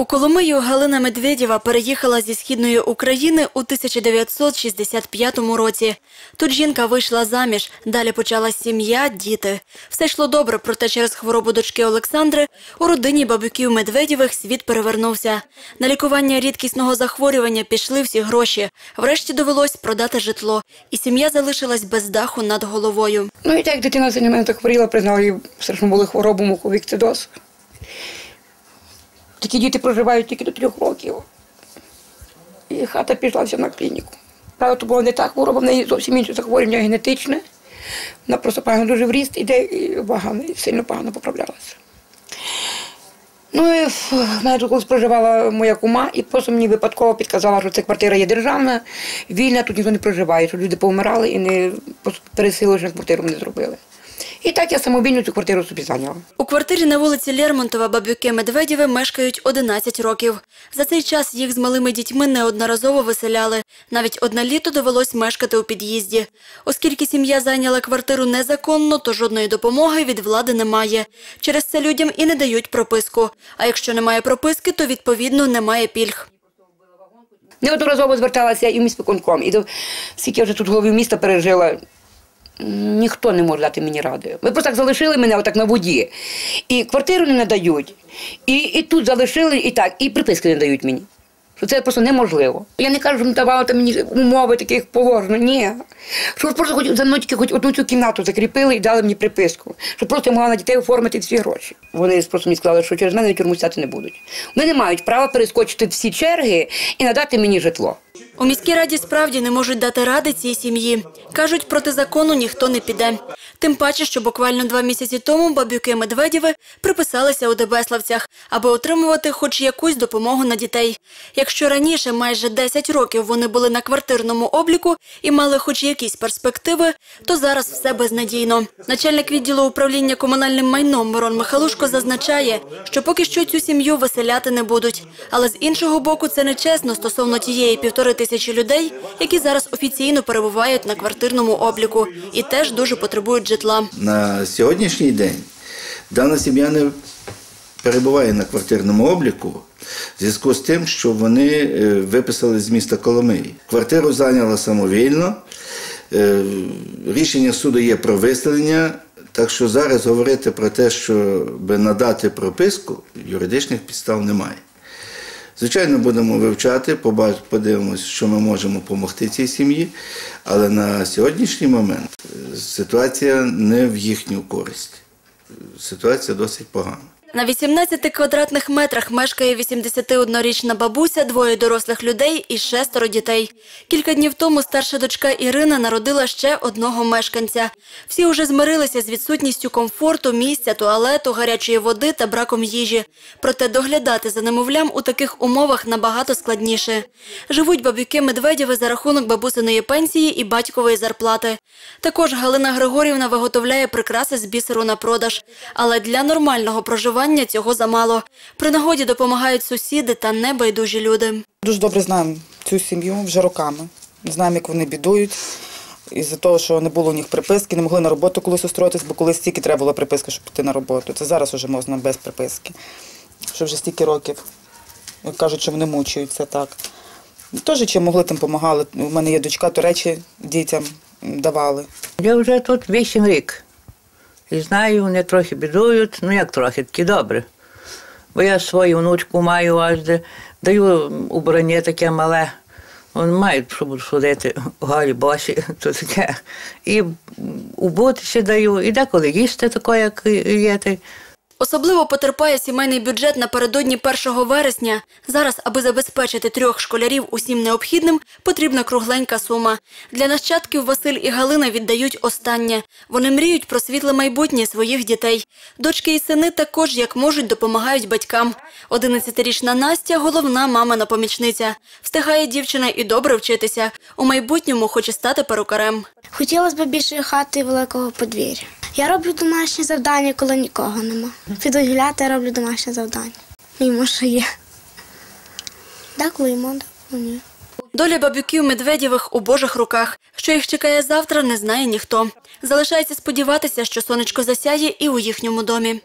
У Коломию Галина Медведєва переїхала зі східної України у 1965 році. Тут жінка вийшла заміж, далі почалась сім'я, діти. Все йшло добре, проте через хворобу дочки Олександри у родині бабюків Медведєвих світ перевернувся. На лікування рідкісного захворювання пішли всі гроші. Врешті довелось продати житло, і сім'я залишилась без даху над головою. Ну і так дитина за мене так признала їй страшно були хворобу муковікцидоз. Такі діти проживають тільки до трьох років. І хата пішла вся на клініку. Правда, то була не та хвороба, в неї зовсім інше захворювання генетичне. Вона просто погано дуже в ріст іде і погано, і сильно погано поправлялася. Ну і в мене тут колись проживала моя кума, і просто мені випадково підказала, що ця квартира є державна, вільна, тут ніхто не проживає, що люди повмирали і не пересилили, що квартиру не зробили. І так я самовільно цю квартиру собі зайняла. У квартирі на вулиці Лермонтова бабюки Медведєви мешкають 11 років. За цей час їх з малими дітьми неодноразово виселяли. Навіть одне літо довелось мешкати у під'їзді. Оскільки сім'я зайняла квартиру незаконно, то жодної допомоги від влади немає. Через це людям і не дають прописку. А якщо немає прописки, то відповідно немає пільг. Неодноразово зверталася і в міськвиконком, і до скільки я вже тут голові міста пережила. Ніхто не може дати мені ради. Ви просто так залишили мене отак на воді. І квартиру не надають, і, і тут залишили, і так, і приписки не дають мені. Що це просто неможливо. Я не кажу, що давали там мені умови таких положено. Ні. Щоб просто хоч за мною хоч одну цю кімнату закріпили і дали мені приписку. Щоб просто я могла на дітей оформити всі гроші. Вони просто мені сказали, що через мене в тюрму стати не будуть. Вони не мають права перескочити всі черги і надати мені житло. У міській раді справді не можуть дати ради цій сім'ї. Кажуть, проти закону ніхто не піде. Тим паче, що буквально два місяці тому бабюки Медведєви приписалися у Дебеславцях, аби отримувати хоч якусь допомогу на дітей. Якщо раніше майже 10 років вони були на квартирному обліку і мали хоч якісь перспективи, то зараз все безнадійно. Начальник відділу управління комунальним майном Мирон Михалушко зазначає, що поки що цю сім'ю виселяти не будуть. Але з іншого боку, це нечесно стосовно тієї півтори тисячі людей, які зараз офіційно перебувають на квартирному обліку і теж дуже потребують житла. На сьогоднішній день дана сім'я не перебуває на квартирному обліку в зв'язку з тим, що вони е, виписали з міста Коломиї. Квартиру зайняла самовільно. Е, Рішення суду є про виселення. Так що зараз говорити про те, щоб надати прописку, юридичних підстав немає. Звичайно, будемо вивчати, подивимося, що ми можемо допомогти цій сім'ї, але на сьогоднішній момент е, ситуація не в їхню користь. Ситуація досить погана. На 18 квадратних метрах мешкає 81-річна бабуся, двоє дорослих людей і шестеро дітей. Кілька днів тому старша дочка Ірина народила ще одного мешканця. Всі уже змирилися з відсутністю комфорту, місця, туалету, гарячої води та браком їжі. Проте доглядати за немовлям у таких умовах набагато складніше. Живуть бабюки Медведєви за рахунок бабусиної пенсії і батькової зарплати. Також Галина Григорівна виготовляє прикраси з бісеру на продаж. Але для нормального проживання цього замало. При нагоді допомагають сусіди та небайдужі люди. Дуже добре знаємо цю сім'ю вже роками. Знаємо, як вони бідують. Із-за того, що не було у них приписки, не могли на роботу колись устроїтись, бо колись стільки треба було приписка, щоб піти на роботу. Це зараз вже можна без приписки. Що вже стільки років. Як Кажуть, що вони мучаються так. Теж чим могли, тим допомагали. У мене є дочка, то речі дітям давали. Я вже тут вісім рік. І знаю, вони трохи бідують, ну як трохи, такі добре. Бо я свою внучку маю аж де, даю убрання таке мале. Вони мають, щоб судити голі босі, то таке. І убути даю, і деколи їсти таке, як є. Особливо потерпає сімейний бюджет напередодні 1 вересня. Зараз, аби забезпечити трьох школярів усім необхідним, потрібна кругленька сума. Для нащадків Василь і Галина віддають останнє. Вони мріють про світле майбутнє своїх дітей. Дочки і сини також, як можуть, допомагають батькам. 11-річна Настя – головна мамина помічниця. Встигає дівчина і добре вчитися. У майбутньому хоче стати перукарем. Хотілося б більше хати великого подвір'я. Я роблю домашні завдання, коли нікого нема. Піду гуляти, я роблю домашнє завдання. Мій муж є. Деколи йому, деколи ні. Доля бабюків Медведєвих у Божих руках. Що їх чекає завтра, не знає ніхто. Залишається сподіватися, що сонечко засяє і у їхньому домі.